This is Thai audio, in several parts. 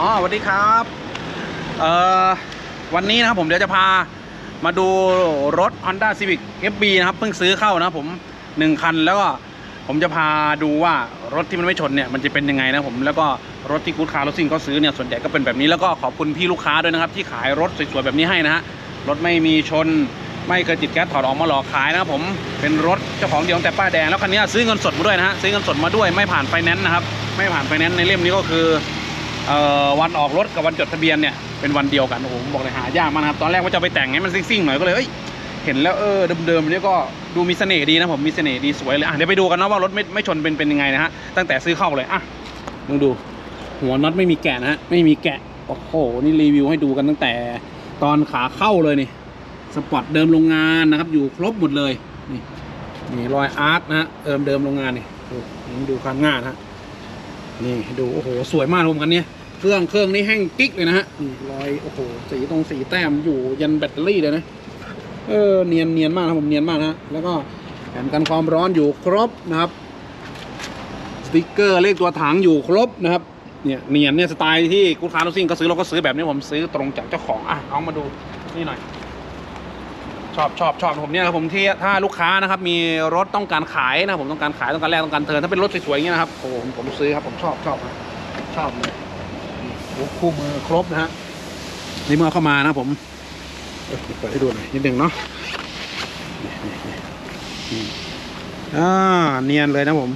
อ๋อสวัสดีครับเอ่อวันนี้นะครับผมเดี๋ยวจะพามาดูรถ Honda Civic FB นะครับ เพิ่งซื้อเข้านะผมหนึ่งคันแล้วก็ผมจะพาดูว่ารถที่มันไม่ชนเนี่ยมันจะเป็นยังไงนะผมแล้วก็รถที่กู๊ดคาร์รถซิ่งเขาซื้อเนี่ยส่วนใหญ่ก็เป็นแบบนี้แล้วก็ขอบคุณพี่ลูกค้าด้วยนะครับ ที่ขายรถสวยๆแบบนี้ให้นะฮะรถไม่มีชนไม่เคยติดแก๊สถอดออกมาหลอกขายนะครับผมเป็นรถเจ้าของเดียวแต่ป้ายแดงแล้วคันนี้ซื้อเงินสดมาด้วยนะฮะซื้อเงินสดมาด้วยไม่ผ่านไฟแนนซ์นะครับไม่ผ่านไฟแนนซ์ในเล่มนี้ก็คือ วันออกรถกับวันจดทะเบียนเนี่ยเป็นวันเดียวกันโอ้โหบอกเลยหายากมากนะครับตอนแรกว่าจะไปแต่งให้มันซิ่งๆหน่อยก็เลยเอ้ยเห็นแล้วเออเดิมๆเนี่ยก็ดูมีเสน่ห์ดีนะผมมีเสน่ห์ดีสวยเลยอะเดี๋ยวไปดูกันนะว่ารถไม่ไม่ชนเป็นเป็นยังไงนะฮะตั้งแต่ซื้อเข้าเลยอะมึงดู หัวน็อตไม่มีแกะนะฮะไม่มีแกะโอ้โหนี่รีวิวให้ดูกันตั้งแต่ตอนขาเข้าเลยนี่สปอร์ตเดิมโรงงานนะครับอยู่ครบหมดเลยนี่นี่รอยอาร์ตนะฮะเดิมเดิมโรงงานนี่ดูดูข้างหน้านะฮะ นี่ดูโอ้โหสวยมากรวมกันเนี่ยเครื่องเครื่องนี่แห้งกิ๊กเลยนะฮะรอยโอ้โหสีตรงสีแต้มอยู่ยันแบตเตอรี่เลยนะเออเนียนเนียนมากนะผมเนียนมากนะแล้วก็แผ่นกันความร้อนอยู่ครบนะครับสติกเกอร์เลขตัวถังอยู่ครบนะครับเนี่ยเนียนเนี่ยสไตล์ที่กูดค้าลูกซิ่งก็ซื้อเราก็ซื้อแบบนี้ผมซื้อตรงจากเจ้าของอะเอามาดูนี่หน่อย ชอบชอบชอบผมเนี่ยผมที่ถ้าลูกค้านะครับมีรถต้องการขายนะผมต้องการขายต้องการแลกต้องการเทิร์นถ้าเป็นรถสวยๆอย่างเงี้ยนะครับโอ้ผมผมซื้อครับผมชอบชอบนะชอบเลยคู่มือครบนะฮะนี่เมื่อเข้ามานะผมเปิดให้ดูหน่อยนิดนึงเนาะอ่าเนียนเลยนะผม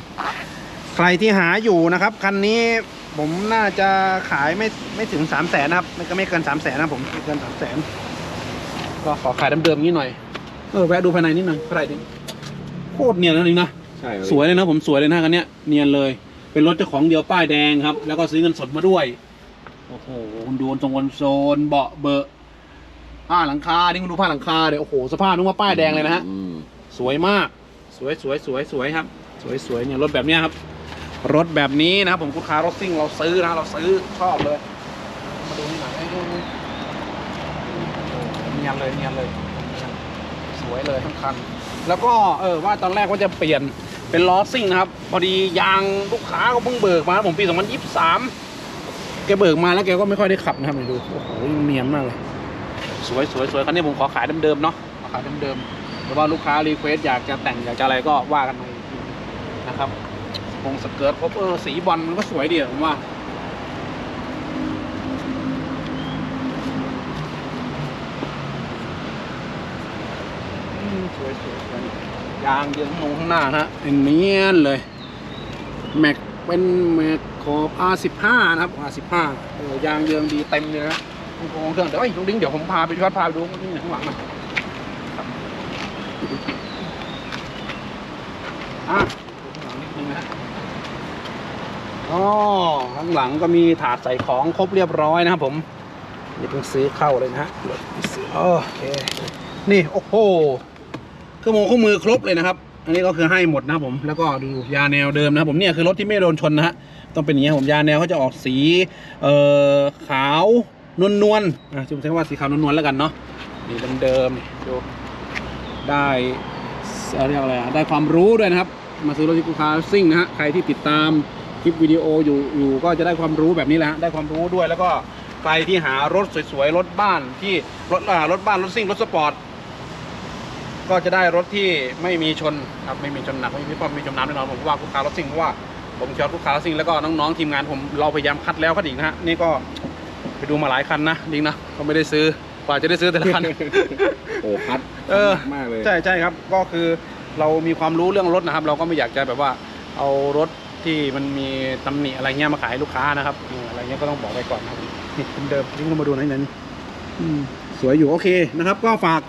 ใครที่หาอยู่นะครับคันนี้ผมน่าจะขายไม่ไม่ถึงสามแสนนะครับไม่ก็ไม่เกินสามแสนนะผมไม่เกินสามแสน ก็ขอขายเดิมๆนี้หน่อย เออแวะดูภายในนิดหน่อยเท่าไหร่ดิโคตรเนียนนะนี่นะ ใช่สวยเลยนะผมสวยเลยนะคันเนี้ยเนียนเลย เป็นรถเจ้าของเดียวป้ายแดงครับ แล้วก็ซื้อเงินสดมาด้วย โอ้โหคุณดูตรงคอนโซลเบาะเบอะผ้าหลังคานี่คุณดูผ้าหลังคาเดี๋ยวโอ้โหสภาพนึกว่าป้ายแดงเลยนะฮะ อืมสวยมาก สวยสวยสวยสวยครับ สวยสวยเนี่ยรถแบบเนี้ยครับ รถแบบนี้นะครับผมคุณค้ารถซิ่งเราซื้อนะเราซื้อชอบเลย มาดูนี่หน่อยให้ดูเนียนเลยเนียนเลยสวยเลยทั้งคัน แล้วก็เออว่าตอนแรกว่าจะเปลี่ยนเป็นล้อซิ่งนะครับ พอดียางลูกค้าก็เพิ่งเบิกมาผมปี2023แกเบิกมาแล้วแกก็ไม่ค่อยได้ขับนะครับมาดูโอ้โหเนียนมากเลยสวยสวยสวยคันนี้ผมขอขายเดิมๆเนาะขอขายเดิมๆหรือว่าลูกค้ารีเควสอยากจะแต่งอยากจะอะไรก็ว่ากันมาอีกทีนะครับวงสเกิร์ตครบเออสีบอลมันก็สวยดีอะผมว่า อืม สวยยางเยื้องลงข้างหน้านะฮะเป็นเนียนเลยแม็กเป็นแม็กขอบ R15 นะครับ R15 เออยางเยืองดีเต็มเลยนะโครงเครื่องเดี๋ยวไอ้ลุงดิ้งเดี๋ยวผมพาไปชดพาไปดูนี่ข้างหลังนะอะข้างหลังนิดนึงนะอ๋อข้างหลังก็มีถาดใส่ของครบเรียบร้อยนะครับผมนี่เพิ่งซื้อเข้าเลยนะฮะโอเค นี่ โอ้โห เครื่องมือเครื่องมือครบเลยนะครับ อันนี้ก็คือให้หมดนะครับผมแล้วก็ดูยาแนวเดิมนะครับผมเนี่ยคือรถที่ไม่โดนชนนะฮะต้องเป็นอย่างนี้ผมยาแนวเขาจะออกสีเอ่อขาวนวลนวลๆอะจะใช้ว่าสีขาวนวลนวลๆแล้วกันเนาะนี่เดิมๆนี่ดูได้เรียกอะไรได้ความรู้ด้วยนะครับ มาซื้อรถที่กูคาซิ่งนะฮะใครที่ติดตามคลิปวิดีโออยู่อยู่ก็จะได้ความรู้แบบนี้แหละฮะได้ความรู้ด้วยแล้วก็ใครที่หารถสวยๆรถบ้านที่รถอ่ารถบ้านรถซิ่งรถสปอร์ต ก็จะได้รถที่ไม่มีชนครับไม่มีชนหนักไม่มีความมีจมน้ำแน่นอนผมว่าลูกค้ารถซิ่งเพราะว่าผมชอบลูกค้ารถซิ่งแล้วก็น้องๆทีมงานผมเราพยายามคัดแล้วคัดอีกนะฮะนี่ก็ไปดูมาหลายคันนะดิงนะก็ไม่ได้ซื้อกว่าจะได้ซื้อแต่ละคัน โอ้คัดเออมากเลยใช่ใช่ครับ ก็คือเรามีความรู้เรื่องรถนะครับ เราก็ไม่อยากจะแบบว่าเอารถที่มันมีตำหนิอะไรเงี้ยมาขายให้ลูกค้านะครับเอออะไรเงี้ยก็ต้องบอกไปก่อนนะครับนี่เป็นเดิมยิ่งเรามาดูหน่อยนั้นอืมสวยอยู่โอเคนะครับ ก็ฝาก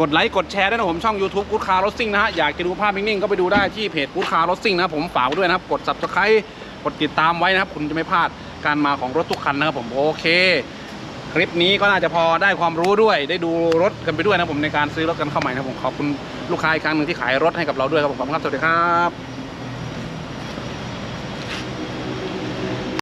กดไลค์กดแชร์ด้วยนะผมช่อง YouTube กู๊ดคาร์รถซิ่งนะฮะอยากจะดูภาพนิ่งๆก็ไปดูได้ที่เพจกู๊ดคาร์รถซิ่งนะครับผมฝากด้วยนะครับกด subscribe กดติดตามไว้นะครับคุณจะไม่พลาดการมาของรถทุกคันนะครับผมโอเค คลิปนี้ก็น่าจะพอได้ความรู้ด้วย ได้ดูรถกันไปด้วยนะผมในการซื้อรถกันเข้าใหม่นะผมขอบคุณลูกค้าอีกครั้งหนึ่งที่ขายรถให้กับเราด้วยครับผมขอบคุณครับสวัสดีครับ